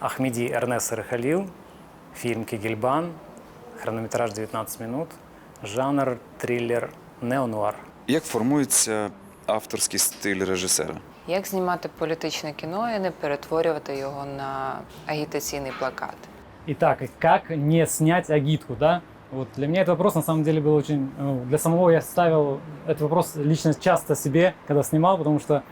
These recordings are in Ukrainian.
Ахмеди Эрнес Рахалил, фильм «Кегельбан», хронометраж 19 минут, жанр триллер неонуар. Як формується авторський стиль режисера? Як знімати політичне кіно і не перетворювати його на агітаційний плакат? Итак, как не снять агитку, да? Вот для меня этот вопрос на самом деле был очень... ну, Для самого я ставил этот вопрос лично часто себе, когда снимал, потому что,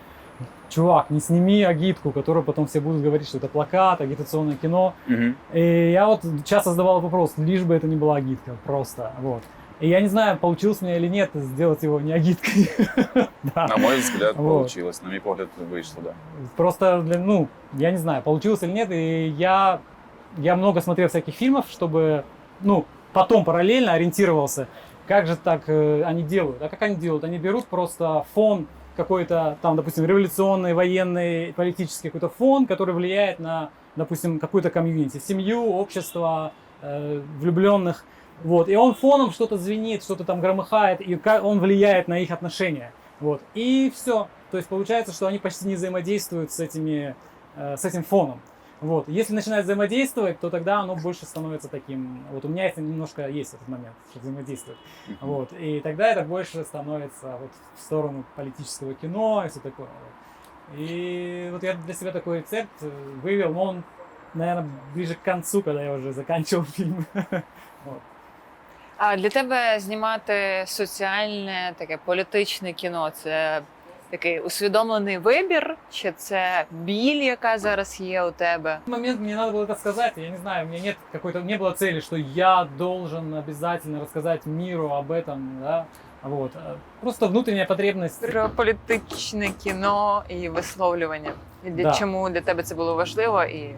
чувак, не сними агитку, которую потом все будут говорить, что это плакат, агитационное кино. Угу. И я вот часто задавал вопрос, лишь бы это не была агитка, просто, вот. И я не знаю, получилось мне или нет сделать его не агиткой. Да. На мой взгляд, Вот. получилось. На мій погляд, вийшло, да. Просто, для, ну, я не знаю, получилось или нет. И я, я много смотрел всяких фильмов, чтобы, ну, потом параллельно ориентировался, как же так э, они делают. А как они делают? Они берут просто фон какой-то, там, допустим, революционный, военный, политический какой-то фон, который влияет на, допустим, какую-то комьюнити, семью, общество, э, влюбленных. Вот. И он фоном что-то звенит, что-то там громыхает, и он влияет на их отношения. Вот. И все. То есть получается, что они почти не взаимодействуют с, этими, э, с этим фоном. Вот. Если начинает взаимодействовать, то тогда оно больше становится таким. Вот у меня это немножко есть этот момент, что взаимодействует. Вот. И тогда это больше становится вот в сторону политического кино и все такое. Вот. И вот я для себя такой рецепт э, вывел, но он, наверное, ближе к концу, когда я уже заканчивал фильм. Вот. А для тебе знімати соціальне таке політичне кіно це такий усвідомлений вибір, чи це біль, яка зараз є у тебе? В этот момент мне надо было это сказать, я не знаю, у меня нет какой-то, не было цели, что я должен обязательно рассказать миру об этом, да, вот. Э, Просто внутренняя потребность. Про політичне кіно і висловлювання. І для Да. чому для тебе це було важливо і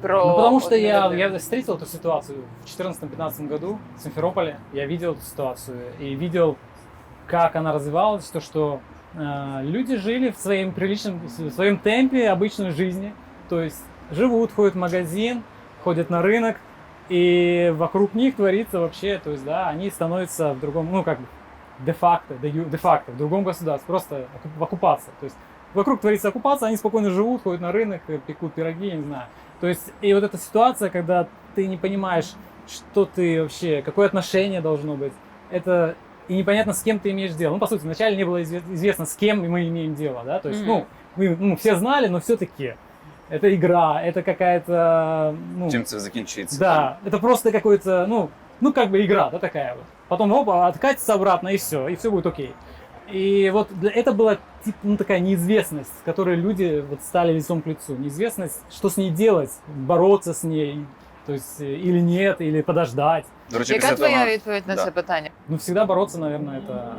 про Ну, потому что от я, людину. я встретил эту ситуацию в 2014-2015 году в Симферополе. Я видел эту ситуацию и видел, как она развивалась, то, что э, люди жили в своем приличном, в своем темпе обычной жизни. То есть живут, ходят в магазин, ходят на рынок, и вокруг них творится вообще, то есть, да, они становятся в другом, ну, как бы, де-факто, де- де-факто, в другом государстве, просто в оккупации. То есть вокруг творится оккупация, они спокойно живут, ходят на рынок, э, пекут пироги, я не знаю. То есть, и вот эта ситуация, когда ты не понимаешь, что ты вообще, какое отношение должно быть, это и непонятно, с кем ты имеешь дело. Ну, по сути, вначале не было изве- известно, с кем мы имеем дело, да, то есть, Мгм. ну, мы ну, все знали, но все-таки это игра, это какая-то, ну, Чим це закінчиться? да, это просто какой-то, ну, ну как бы игра, да, такая вот. Потом оба откатится обратно и все, и все будет окей. И вот для, это была типа, ну, такая неизвестность, с которой люди вот стали лицом к лицу. Неизвестность, что с ней делать, бороться с ней, есть э, или нет, или подождать. До речі, Яка після твоя того, відповідь на Да. це питання? Ну, всегда бороться, наверное, это,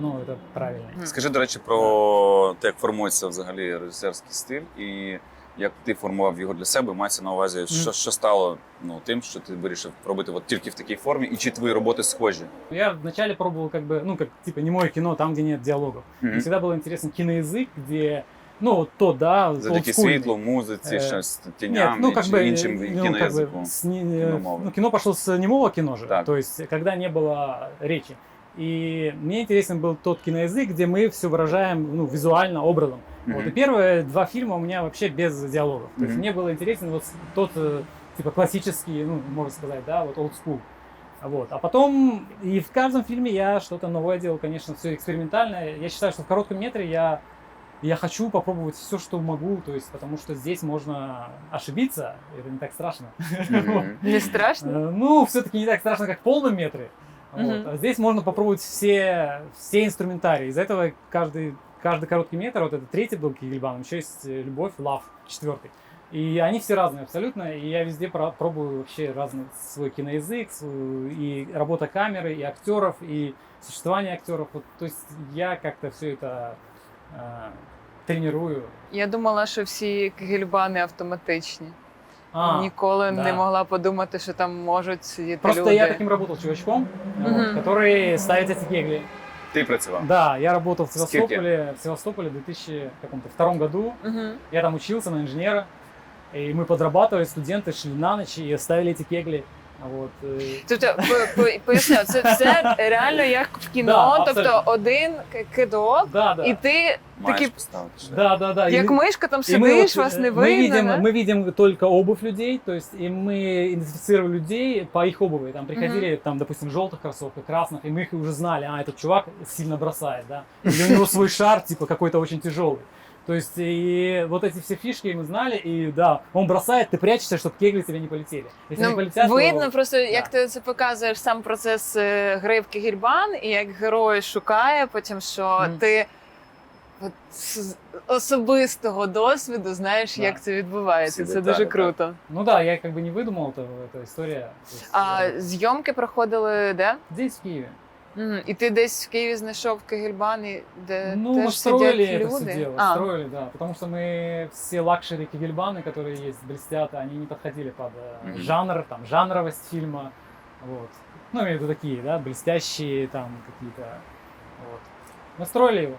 ну, это правильно. Мгм. Скажи, до речі, про те, як формується взагалі режисерський стиль, і як ти формував його для себе, мається на увазі, що, що стало ну, тим, що ти вирішив робити от тільки в такій формі, і чи твої роботи схожі? Я вначале пробовал как бы, ну, как типа немое кино, там, где нет диалогов. Мне Мгм. всегда был интересен киноязык, где, ну, вот то, да, Завдяки олдскульный. світлу, музиці, Е, щось Нет, тіням ну как чи бы, іншим ну, как кіноязиком. бы, с не- киномовы. ну, кино пошло с немого кино же, Так. то есть когда не было речи. И мне интересен был тот киноязык, где мы все выражаем ну, визуально, образом. Вот. Мгм. И первые два фильма у меня вообще без диалогов. То есть Мгм. мне было интересен вот с- тот э, типа классический, ну, можно сказать, да, вот old school. Вот. А потом и в каждом фильме я что-то новое делал, конечно, все экспериментальное. Я считаю, что в коротком метре я я хочу попробовать все, что могу, то есть, потому что здесь можно ошибиться, это не так страшно. Не страшно? Э, Ну, все-таки не так страшно, как в полном метре. Вот. А здесь можно попробовать все, все инструментарии. Из-за этого каждый, каждый короткий метр, вот это третий был Кигельбан, еще есть э, Любовь, Лав, четвертый. И они все разные абсолютно, и я везде про- пробую вообще разный свой киноязык, и работа камеры, и актеров, и существование актеров. Вот, то есть я как-то все это э, тренирую. Я думала, що всі кгельбани автоматичні. А, Ніколи да. не могла подумати, що там можуть сидіти Просто люди. я таким работал чувачком, вот, Мгм. который ставит эти кегли. Ти працював? Да, я работал в Скільки? Севастополе, в Севастополе в 2002 году. Мгм. Я там учился на инженера, и мы подрабатывали, студенты шли на ночь и ставили эти кегли. Вот. э, Тобто, по- по- поясню, це все реально як в кіно, Да, тобто абсолютно. один к- кидок, Да, да. і ти Маєш такий, поставити ще. Да, да, да. як И- мишка там и мы сидиш, вот, вас э, не мы видно. видим, да? мы видим только обувь людей, то есть и мы идентифицировали людей по их обуви. Там приходили, там, допустим, в желтых кроссовках, красных, и мы их уже знали, а, этот чувак сильно бросает, да. Или у него свой шар, типа, какой-то очень тяжелый. То есть и вот эти все фишки мы знали, и да, он бросает, ты прячешься, чтобы кегли тебе не полетели. Если не Ну, полетят, то- видно просто, як да. ти це показуєш сам процес е, гри в Кегельбан, і як герой шукає потім, що Мгм. ти от з особистого досвіду знаєш, Да. як це відбувається. Всі Це деталі, дуже так. круто. Ну да, я как бы не выдумал это, эта история. То есть, А э, зйомки проходили де? Здесь, в Киеве. Мгм. І ти десь в Києві знайшов Кегельбан, і де Ну, мы теж строили сидять это люди. все дело, А, строили, да. Потому что мы все лакшери кегельбаны, которые есть, блестят, они не подходили под э, Мгм. жанр, там, жанровость фильма. Вот. Ну, имею в виду такие, да, блестящие там какие-то. Вот. Мы строили его.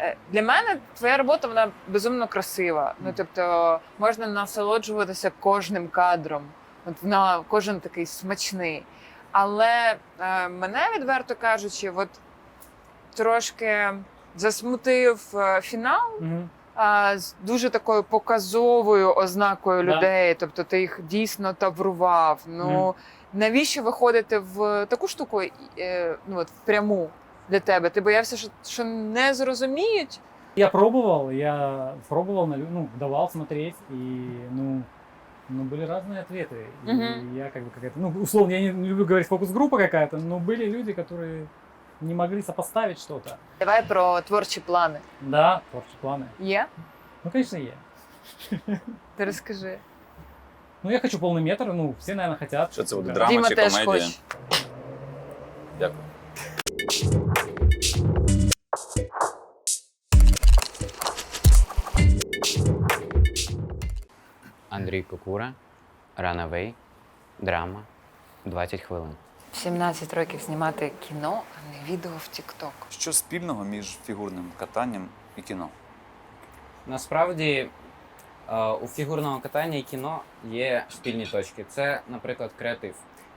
Е, Для мене твоя робота вона безумно красива. Ну тобто можна насолоджуватися кожним кадром. От вона кожен такий смачний. Але е, мене відверто кажучи, от трошки засмутив е, фінал Мгм. а, з дуже такою показовою ознакою Да. людей. Тобто ти їх дійсно таврував. Ну Мгм. навіщо виходити в таку штуку, е, ну от пряму для тебе? Ти боявся, що, що не зрозуміють? Я пробовал, я пробовал, ну, давал смотреть, и, ну, ну, были разные ответы. И Мгм. я как бы какая-то, ну, условно, я не не люблю говорить фокус-группа какая-то, но были люди, которые не могли сопоставить что-то. Давай про творчі плани. Да, творчие планы. Є? Ну, конечно, есть. Ти розкажи. Ну, я хочу полный метр, ну, все, наверное, хотят. Що це буде, Да. драма Діма чи теж комедія? хоче. Дякую. Андрій Кокура, Runaway, драма, 20 хвилин. 17 років знімати кіно, а не відео в TikTok. Що спільного між фігурним катанням і кіно? Насправді е, у фігурного катання і кіно є спільні точки. Це, наприклад, креатив.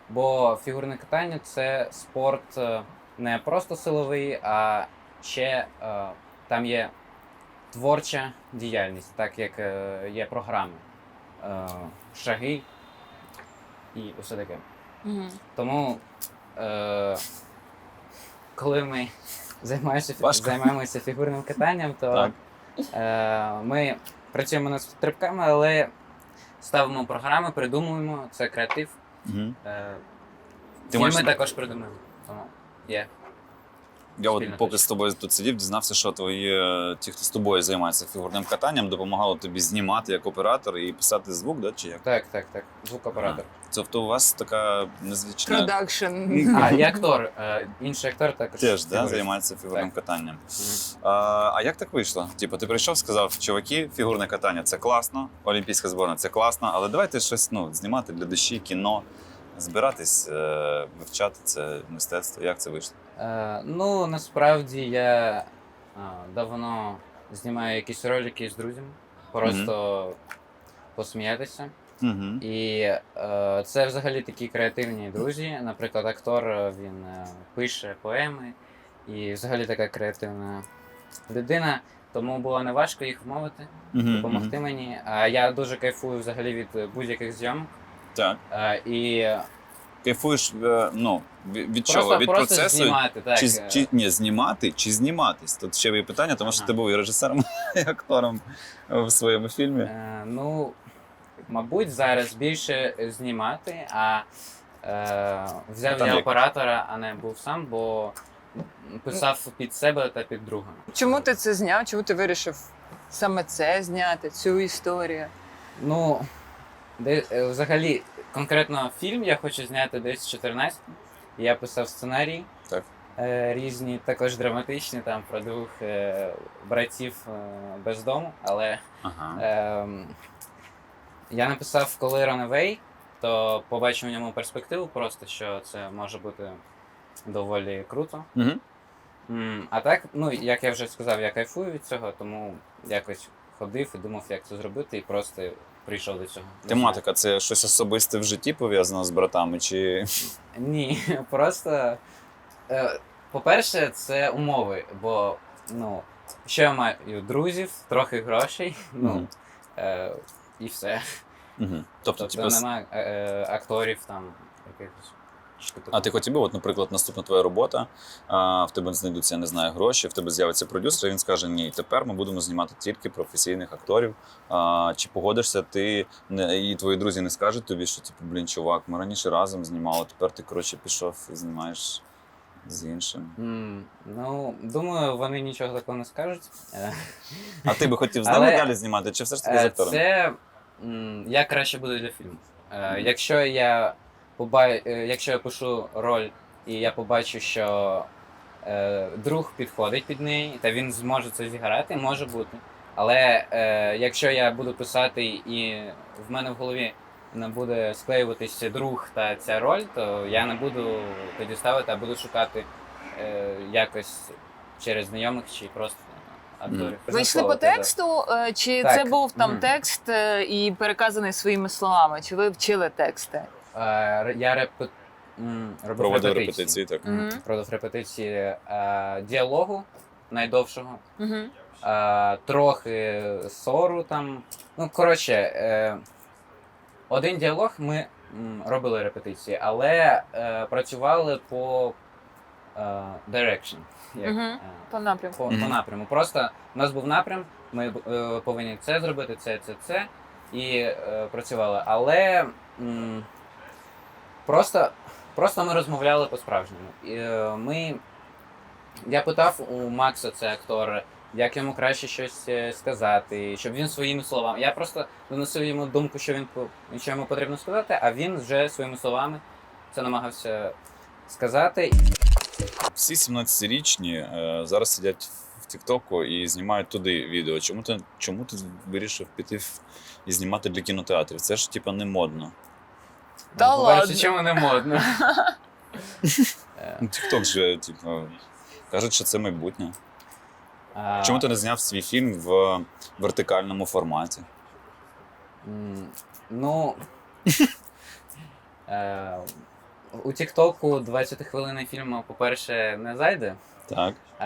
Бо фігурне катання це спорт е, не просто силовий, а ще е, там є творча діяльність, так як є програми, е, шаги і усе таке. Тому, е, коли ми займаємося, Важко. займаємося фігурним катанням, то е, ми працюємо над стрибками, але ставимо програми, придумуємо, це креатив. Угу. Е, Ти фільми маєш- також придумуємо. Тому є. Я от поки з тобою тут сидів, дізнався, що твої е, ті, хто з тобою займається фігурним катанням, допомагали тобі знімати як оператор і писати звук, да? чи як? Так, так, так. Звукоператор. Тобто у вас така незвична Продакшн. А, і актор. Е, інший актор також. теж да, фігурист. займається фігурним Так. катанням. А, а як так вийшло? Типу, ти прийшов, сказав, чуваки, фігурне катання це класно, олімпійська зборна це класно, але давайте щось ну, знімати для душі, кіно, збиратись, е, вивчати це мистецтво. Як це вийшло? Е, ну, насправді я е, давно знімаю якісь ролики з друзями, просто посміятися. Угу. І е, це взагалі такі креативні друзі. Наприклад, актор е, він е, пише поеми і взагалі така креативна людина. Тому було неважко їх вмовити, допомогти мені. А я дуже кайфую взагалі від е, будь-яких зйомок. Так. Е, і Кайфуєш е, ну, від просто, чого? Від просто процесу? знімати. Так, чи, е, чи ні, знімати чи зніматись? Тут ще є питання, тому що Ага. ти був і режисером, і актором в своєму фільмі. Е, ну, мабуть, зараз більше знімати, а е, взяв Там я як? оператора, а не був сам, бо писав під себе та під друга. Чому ти це зняв? Чому ти вирішив саме це зняти, цю історію? Ну, де, е, взагалі, конкретно фільм я хочу зняти десь 14. Я писав сценарій. Так. Е, різні, також драматичні, там про двох е, братів е, без дому, але Ага. Ем, я написав, коли Runaway, то побачив в ньому перспективу, просто що це може бути доволі круто. Угу. М, А так, ну як я вже сказав, я кайфую від цього, тому якось ходив і думав, як це зробити, і просто прийшов до цього. Тематика це щось особисте в житті пов'язано з братами, чи Ні, просто. Е, по-перше, це умови, бо ну, що я маю друзів, трохи грошей, ну, е, і все. Угу. Тобто, Тобто типу, немає е, е, акторів там якихось. А ти хотів би, от, наприклад, наступна твоя робота, а, в тебе знайдуться, я не знаю, гроші, в тебе з'явиться продюсер, і він скаже: Ні, тепер ми будемо знімати тільки професійних акторів. А, чи погодишся ти не, і твої друзі не скажуть тобі, що типу, блін, чувак, ми раніше разом знімали, тепер ти коротше пішов і знімаєш з іншим. М, ну, думаю, вони нічого такого не скажуть. А ти би хотів з Але- далі знімати, чи все ж таки з Е, актором? Це як краще буде для фільму. Е, Якщо я поба... е, якщо я пишу роль і я побачу, що е, друг підходить під неї, та він зможе це зіграти, може бути. Але е, якщо я буду писати і в мене в голові не буде склеюватися друг та ця роль, то я не буду тоді ставити, а буду шукати е, якось через знайомих чи просто акторів. Ви йшли по тексту, е, чи Так. це був там Мгм. текст е, і переказаний своїми словами? Чи ви вчили тексти? Я репе... робив Проводив репетиції. репетиції, так. Мгм. Проводив репетиції е, діалогу найдовшого, Угу. е, трохи сору там. Ну, коротше, е, один діалог ми м, робили репетиції, але е, працювали по е, direction. Як, Мгм. е, По напрямку. по, Мгм. по напряму. Просто у нас був напрям, ми е, повинні це зробити, це, це, це. І е, працювали. Але м, просто, просто ми розмовляли по-справжньому. І, е, ми, я питав у Макса, це актор, як йому краще щось е, сказати, щоб він своїми словами. Я просто доносив йому думку, що він що йому потрібно сказати, а він вже своїми словами це намагався сказати. Всі 17-річні е, зараз сидять в Тіктоку і знімають туди відео. Чому ти, чому ти вирішив піти і знімати для кінотеатрів? Це ж типа не модно. Та Ну, ладно. Чому не модно? Е, Ну, Тікток же, типу, кажуть, що це майбутнє. а, Чому ти не зняв свій фільм в вертикальному форматі? м, Ну. е, У Тіктоку 20 хвилин фільму, по-перше, не зайде. Так. е,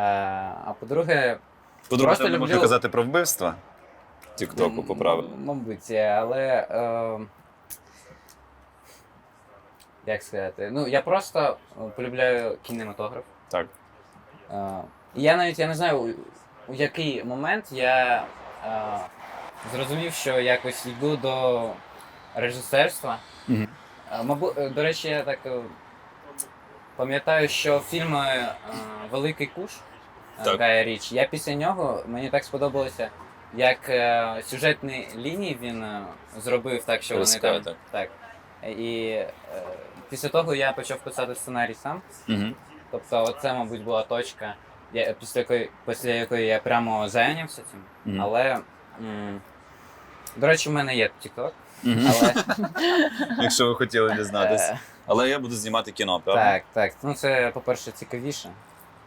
А по-друге, По-друге, Просто ти не можна казати про вбивства Тіктоку по правилу. Мабуть, але. Е, як сказати? Ну, я просто е, полюбляю кінематограф. Так. Е, і я навіть я не знаю, у, у який момент я е, зрозумів, що якось йду до режисерства. Мгм. Е, Мабуть, е, до речі, я так пам'ятаю, що фільм Великий куш. Гая Річ, я після нього мені так сподобалося, як сюжетні лінії він зробив так, що вони там. так. так. І після того я почав писати сценарій сам. Угу. Тобто, це, мабуть, була точка, я, після, якої, після якої я прямо зайнявся цим. Мгм. Але. М, до речі, в мене є TikTok, Мгм. але. Якщо ви хотіли дізнатися. е, Але я буду знімати кіно, правда? так, так. Ну, це, по-перше, цікавіше.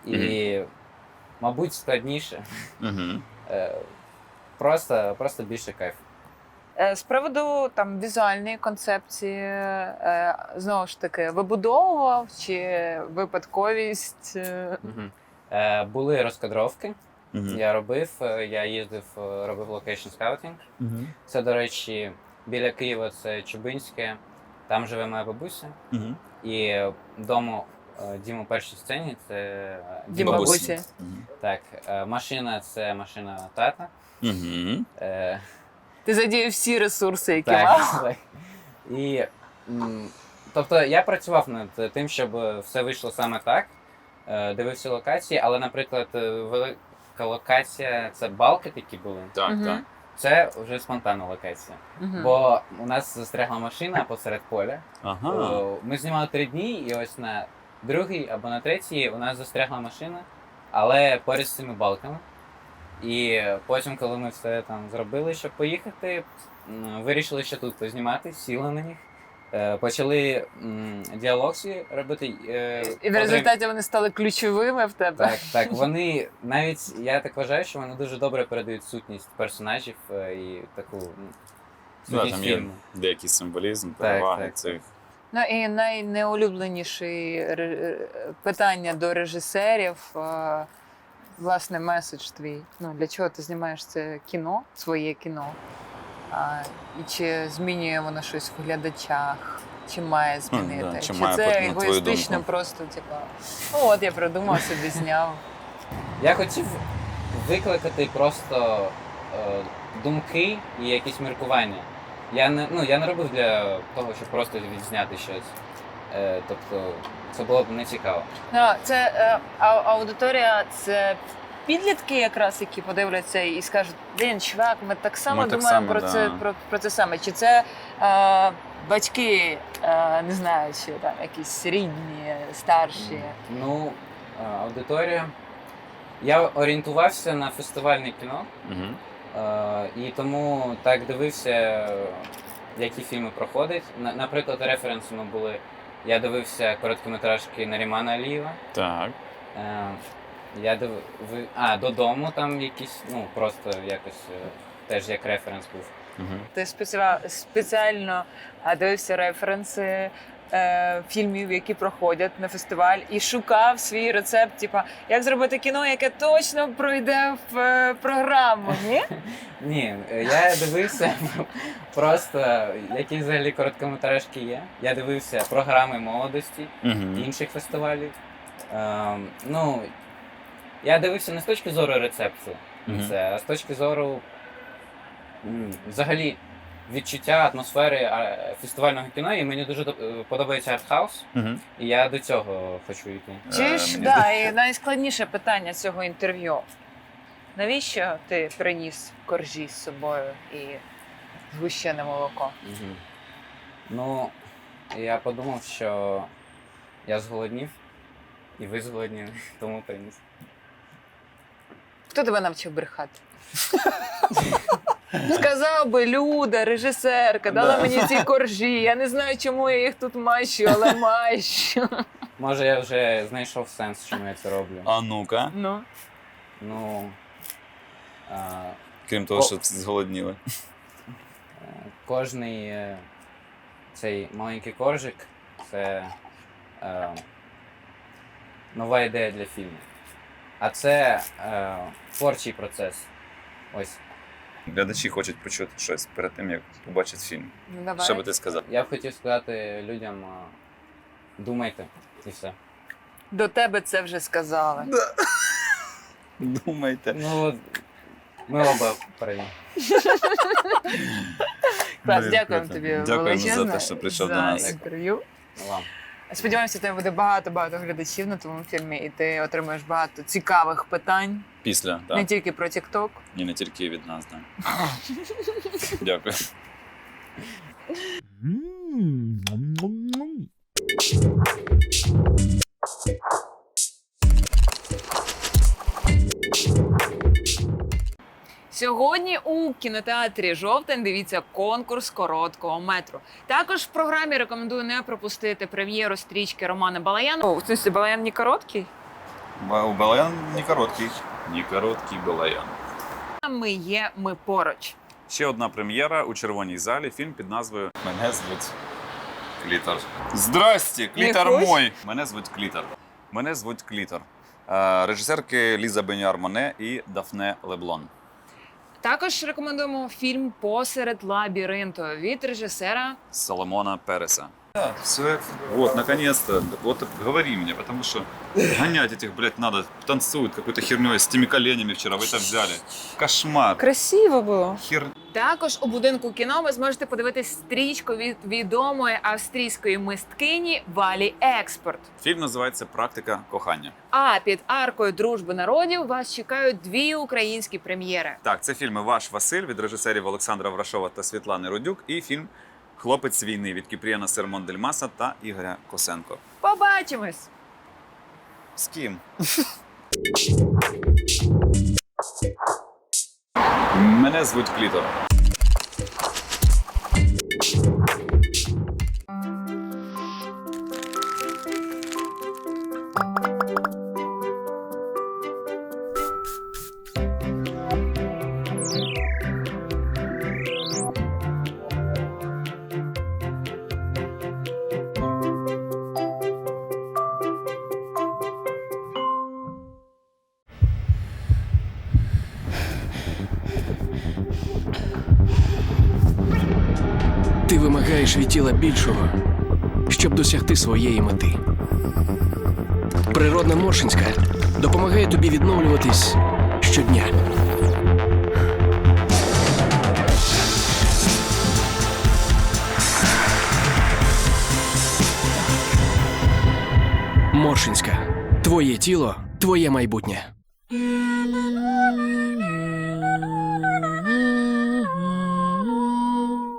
І, мабуть, складніше. Е, просто, просто більше кайф. Е, З приводу там візуальної концепції, е, знову ж таки, вибудовував чи випадковість? Мгм. Е, були розкадровки, Угу. я робив, я їздив, робив локейшн скаутинг. Угу. Це, до речі, біля Києва це Чубинське, там живе моя бабуся. Угу. І дому Діму першій сцені це е, Дім бабусі. Так, машина це машина тата. Угу. Е, Ти задіяв всі ресурси, які так, мав. так. І, м, тобто я працював над тим, щоб все вийшло саме так. Е, Дивився локації, але, наприклад, е, велика локація це балки такі були. Так, Мгм. так. Це вже спонтанна локація. Мгм. Бо у нас застрягла машина посеред поля. Ага. Ми знімали три дні, і ось на другий або на третій у нас застрягла машина, але поряд з цими балками. І потім, коли ми все там зробили, щоб поїхати, вирішили ще тут познімати, сіли на них, е, почали діалог свій робити. е, І в результаті вони стали ключовими в тебе. Так, так, вони навіть я так вважаю, що вони дуже добре передають сутність персонажів е, і таку. сутність там є фільму. деякий символізм, переваги так, цих. Ну і найнеулюбленіший ре- питання до режисерів. Власне, меседж твій. Ну, для чого ти знімаєш це кіно, своє кіно? А, і чи змінює воно щось в глядачах? Чи має змінити? да, чи чи має, це егоїстично просто, типа, ну от я придумав собі зняв. Я хотів викликати просто е, думки і якісь міркування. Я не, ну, я не робив для того, щоб просто відзняти щось. Е, тобто це було б не цікаво. Ну, це е, а- аудиторія, це підлітки, якраз які подивляться і скажуть: блін, чувак, ми так само Ми так думаємо само, про да. це про, про це саме. Чи це е, батьки, е, не знаю, чи там якісь рідні, старші. Ну, е, аудиторія. Я орієнтувався на фестивальне кіно, Угу. е, і тому так дивився, е, які фільми проходять. На- Наприклад, референсами були. Я дивився короткометражки Нарімана Алієва. Так. Е, я див... А, додому там якісь, ну просто якось е, теж як референс був. Угу. Ти спеціа- спеціально а, дивився референси. Е, Фільмів, які проходять на фестиваль, і шукав свій рецепт, типа як зробити кіно, яке точно пройде в е, програму. Ні? Ні, я дивився просто, які взагалі короткометражки є. Я дивився програми молодості інших фестивалів. Ем, ну, я дивився не з точки зору рецепту, Мгм. це, а з точки зору м, взагалі відчуття атмосфери а, фестивального кіно, і мені дуже до- е, подобається артхаус, Угу. і я до цього хочу йти. Чи ж да, і найскладніше питання цього інтерв'ю. Навіщо ти приніс коржі з собою і згущене молоко? Мгм. Ну, я подумав, що я зголоднів, і ви зголодніли, тому приніс. Хто тебе навчив брехати? Сказав би Люда, режисерка, дала мені ці коржі. Я не знаю, чому я їх тут мащу, але мащу. Може, я вже знайшов сенс, чому я це роблю. А ну-ка. Ну. Ну. А, Крім того, О. що зголодніли. е, кожний е, цей маленький коржик це е, нова ідея для фільму. А це е, творчий процес. Ось. Глядачі хочуть почути щось перед тим, як побачать фільм. Ну, давай. Що би ти сказав? Я б хотів сказати людям: думайте і все. До тебе це вже сказали. Думайте. Ну, от, ми оба праві. Клас, Блін, дякуємо круто. тобі Дякуємо величезне за те, що прийшов за до нас. інтерв'ю. Вам. Сподіваємося, тебе буде багато-багато глядачів на твоєму фільмі, і ти отримаєш багато цікавих питань Після, не тільки про TikTok. І не тільки від нас, так. Дякую. Сьогодні у кінотеатрі Жовтень дивіться конкурс короткого метру. Також в програмі рекомендую не пропустити прем'єру стрічки Романа Балаяна. О, в смысле, Балаян не короткий? Ба- Балаян не короткий. Не короткий балаян. Ми є, ми поруч. Ще одна прем'єра у червоній залі. Фільм під назвою Мене звуть Клітор. Здрасте, клітор Якось? мой! Мене звуть Клітор. Мене звуть Клітор. Е, Режисерки Ліза Беняр Моне і Дафне Леблон. Також рекомендуємо фільм Посеред лабіринту від режисера. Соломона Переса. Да, все, вот, наконец-то. Вот говори мне, потому что гонять этих, блядь, надо. Танцуют какой-то херней с теми коленями вчера. Вы это взяли. Кошмар. Красиво було. Хер... Також у будинку кіно ви зможете подивитись стрічку від відомої австрійської мисткині Валі Експорт. Фільм називається Практика кохання. А під аркою дружби народів вас чекають дві українські прем'єри. Так, це фільми Ваш Василь від режисерів Олександра Врашова та Світлани Рудюк, і фільм Хлопець війни від Кіпріяна Сермон Дельмаса та Ігоря Косенко. Побачимось! З ким? Мене звуть Клітор. Ти вимагаєш від тіла більшого, щоб досягти своєї мети. Природна Моршинська допомагає тобі відновлюватись щодня. Моршинська. Твоє тіло, твоє майбутнє.